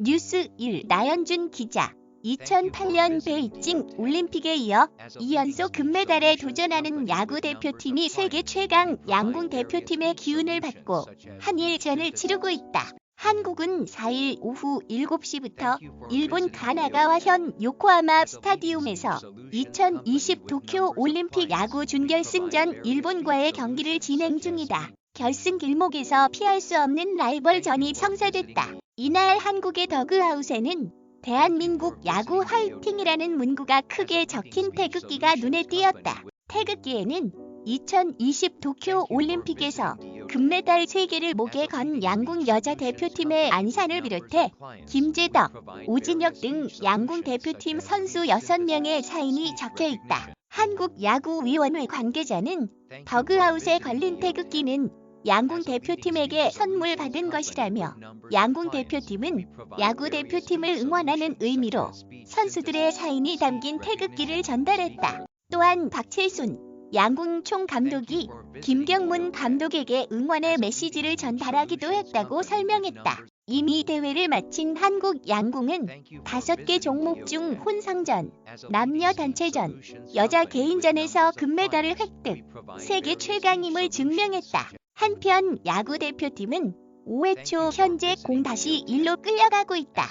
뉴스 1 나연준 기자 2008년 베이징 올림픽에 이어 2연속 금메달에 도전하는 야구 대표팀이 세계 최강 양궁 대표팀의 기운을 받고 한일전을 치르고 있다. 한국은 4일 오후 7시부터 일본 가나가와 현 요코하마 스타디움에서 2020 도쿄 올림픽 야구 준결승전 일본과의 경기를 진행 중이다. 결승 길목에서 피할 수 없는 라이벌전이 성사됐다. 이날 한국의 더그아웃에는 대한민국 야구 화이팅이라는 문구가 크게 적힌 태극기가 눈에 띄었다. 태극기에는 2020 도쿄 올림픽에서 금메달 3개를 목에 건 양궁 여자 대표팀의 안산을 비롯해 김재덕, 오진혁 등 양궁 대표팀 선수 6명의 사인이 적혀 있다. 한국야구위원회 관계자는 더그아웃에 걸린 태극기는 양궁 대표팀에게 선물 받은 것이라며 양궁 대표팀은 야구 대표팀을 응원하는 의미로 선수들의 사인이 담긴 태극기를 전달했다. 또한 박칠순 양궁 총감독이 김경문 감독에게 응원의 메시지를 전달하기도 했다고 설명했다. 이미 대회를 마친 한국 양궁은 5개 종목 중 혼성전, 남녀 단체전, 여자 개인전에서 금메달을 획득, 세계 최강임을 증명했다. 한편 야구 대표팀은 5회 초 현재 0-1로 끌려가고 있다.